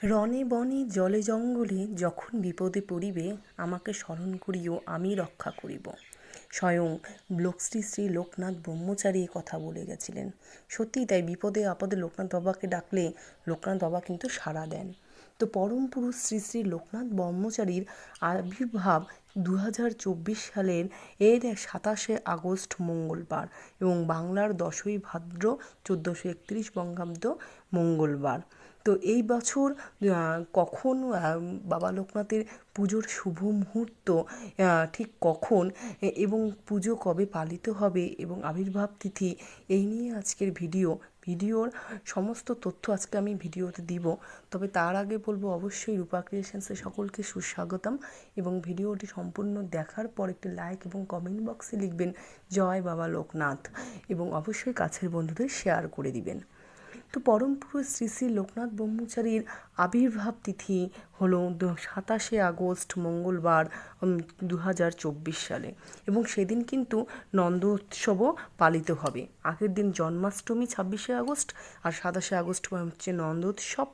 রণে বনে জলে জঙ্গলে যখন বিপদে পড়িবে, আমাকে স্মরণ করিও, আমি রক্ষা করিব। স্বয়ং শ্রী শ্রী লোকনাথ ব্রহ্মচারী কথা বলে গেছিলেন। সত্যিই তাই বিপদে আপদে লোকনাথ বাবাকে ডাকলে লোকনাথ বাবা কিন্তু সাড়া দেন। তো পরম পুরুষ শ্রী শ্রী লোকনাথ ব্রহ্মচারীর আবির্ভাব দু চব্বিশ সালের এর সাতাশে আগস্ট মঙ্গলবার এবং বাংলার দশই ভাদ্র চোদ্দোশো একত্রিশ বঙ্গাব্দ মঙ্গলবার। তো এই বছর কখন বাবা লোকনাথের পুজোর শুভ মুহূর্ত ঠিক কখন এবং পুজো কবে পালিত হবে এবং আবির্ভাব তিথি, এই নিয়ে আজকের ভিডিও। ভিডিওর সমস্ত তথ্য আজকে আমি ভিডিওতে দিব। তবে তার আগে বলব, অবশ্যই রূপা ক্রিয়েশনসে সকলকে সুস্বাগতম এবং ভিডিওটি সম্পূর্ণ দেখার পর একটি লাইক এবং কমেন্ট বক্সে লিখবেন, জয় বাবা লোকনাথ এবং অবশ্যই কাছের বন্ধুদের শেয়ার করে দিবেন। তো পরম পুরুষ শ্রী শ্রী লোকনাথ ব্রহ্মচারীর আবির্ভাব তিথি হলো সাতাশে আগস্ট মঙ্গলবার দু হাজার চব্বিশ সালে। এবং সেদিন কিন্তু নন্দ উৎসবও পালিত হবে। আগের দিন জন্মাষ্টমী ছাব্বিশে আগস্ট আর সাতাশে আগস্ট হচ্ছে নন্দ উৎসব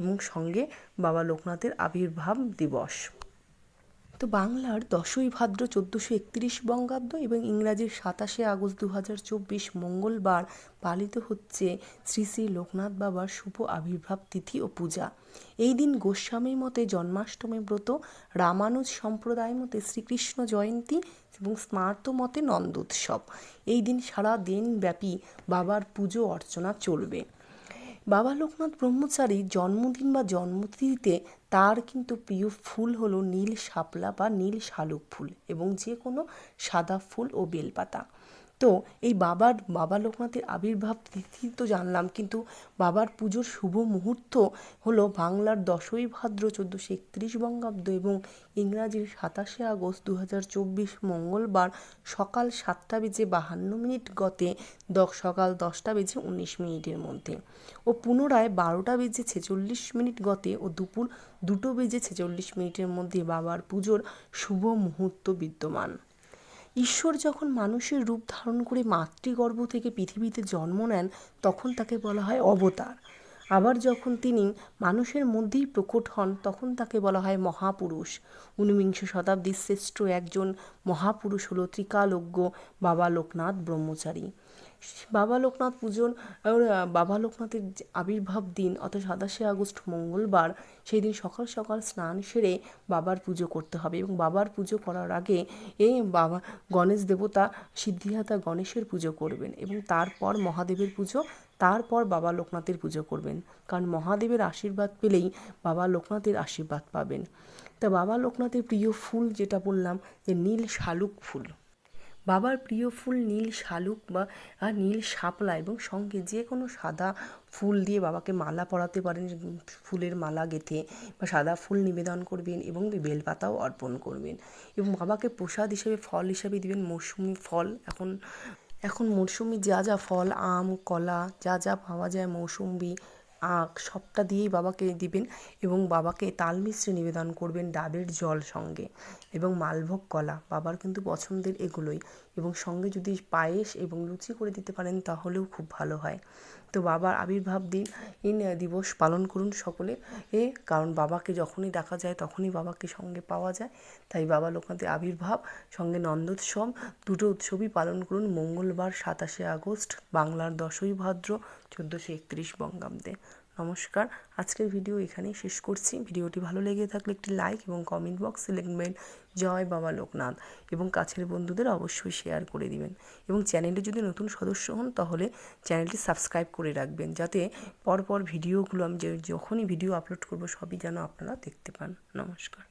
এবং সঙ্গে বাবা লোকনাথের আবির্ভাব দিবস। তো বাংলার দশই ভাদ্র চোদ্দোশো একত্রিশ বঙ্গাব্দ এবং ইংরাজির সাতাশে আগস্ট দু হাজার চব্বিশ মঙ্গলবার পালিত হচ্ছে শ্রী শ্রী লোকনাথ বাবার শুভ আবির্ভাব তিথি ও পূজা। এই দিন গোস্বামী মতে জন্মাষ্টমী ব্রত, রামানুজ সম্প্রদায় মতে শ্রীকৃষ্ণ জয়ন্তী এবং স্মার্ত মতে নন্দোৎসব। এই দিন সারা দিন ব্যাপী বাবার পুজো অর্চনা চলবে। বাবা লোকনাথ ব্রহ্মচারীর জন্মদিন বা জন্মতিথিতে তার কিন্তু প্রিয় ফুল হলো নীল শাপলা বা নীল শালুক ফুল এবং যে কোনো সাদা ফুল ও বেলপাতা। তো এই বাবার, বাবা লোকনাথের আবির্ভাব তিথি তো জানলাম, কিন্তু বাবার পুজোর শুভ মুহূর্ত হলো বাংলার দশই ভাদ্র চোদ্দোশো একত্রিশ বঙ্গাব্দ এবং ইংরাজির সাতাশে আগস্ট দু হাজার চব্বিশ মঙ্গলবার সকাল সাতটা বেজে বাহান্ন মিনিট গতে দশ, সকাল দশটা বেজে উনিশ মিনিটের মধ্যে ও পুনরায় বারোটা বেজে ছেচল্লিশ মিনিট গতে ও দুপুর দুটো বেজে ছেচল্লিশ মিনিটের মধ্যে বাবার পুজোর শুভ মুহূর্ত বিদ্যমান। ঈশ্বর যখন মানুষের রূপ ধারণ করে মাতৃগর্ভ থেকে পৃথিবীতে জন্ম নেন, তখন তাকে বলা হয় অবতার। আবার যখন তিনি মানুষের মধ্যেই প্রকট হন, তখন তাকে বলা হয় মহাপুরুষ। ঊনবিংশ শতাব্দীর শ্রেষ্ঠ একজন মহাপুরুষ হল ত্রিকালজ্ঞ বাবা লোকনাথ ব্রহ্মচারী। বাবা লোকনাথ পুজোর বাবা লোকনাথের আবির্ভাব দিন, অর্থাৎ সাতাশে আগস্ট মঙ্গলবার, সেই দিন সকাল সকাল স্নান সেরে বাবার পুজো করতে হবে এবং বাবার পুজো করার আগে এই বাবা গণেশ দেবতা সিদ্ধিদাতা গণেশের পুজো করবেন এবং তারপর মহাদেবের পুজো, তারপর বাবা লোকনাথের পুজো করবেন। কারণ মহাদেবের আশীর্বাদ পেলেই বাবা লোকনাথের আশীর্বাদ পাবেন। তা বাবা লোকনাথের প্রিয় ফুল যেটা বললাম, যে নীল শালুক ফুল। বাবার প্রিয় ফুল নীল শালুক বা নীল শাপলা এবং সঙ্গে যে কোনো সাদা ফুল দিয়ে বাবাকে মালা পরাতে পারেন, ফুলের মালা গেঁথে বা সাদা ফুল নিবেদন করবেন এবং বেলপাতাও অর্পণ করবেন। এবং বাবাকে প্রসাদ হিসেবে, ফল হিসেবে দিবেন, মৌসুমি ফল। এখন এখন মরশুমি যা যা ফল, আম, কলা যা যা পাওয়া যায় মৌসুম্বি আখ সবটা দিয়েই বাবাকে দিবেন এবং বাবাকে তাল মিশ্রে নিবেদন করবেন ডাবের জল সঙ্গে এবং মালভোগ কলা। বাবার কিন্তু পছন্দের এগুলোই এবং সঙ্গে যদি পায়েস এবং লুচি করে দিতে পারেন তাহলেও খুব ভালো হয়। তো বাবার আবির্ভাব দিন ইন দিবস পালন করুন সকলে। এ, কারণ বাবাকে যখনই দেখা যায়, তখনই বাবাকে সঙ্গে পাওয়া যায়। তাই বাবা লোকনাথের আবির্ভাব, সঙ্গে নন্দোৎসব, দুটো উৎসবই পালন করুন মঙ্গলবার সাতাশে আগস্ট, বাংলার দশই ভাদ্র, চোদ্দোশো একত্রিশ বঙ্গাব্দে। নমস্কার। আজকের ভিডিও এখানেই শেষ করছি। ভিডিওটি ভালো লেগে থাকলে একটি লাইক এবং কমেন্ট বক্সে লিখবেন, জয় বাবা লোকনাথ। এবং কাছের বন্ধুদের অবশ্যই শেয়ার করে দিবেন। এবং চ্যানেলটি যদি নতুন সদস্য হন, তাহলে চ্যানেলটি সাবস্ক্রাইব করে রাখবেন, যাতে পরপর ভিডিওগুলো আমি যখনই ভিডিও আপলোড করব, সবই যেন আপনারা দেখতে পান। নমস্কার।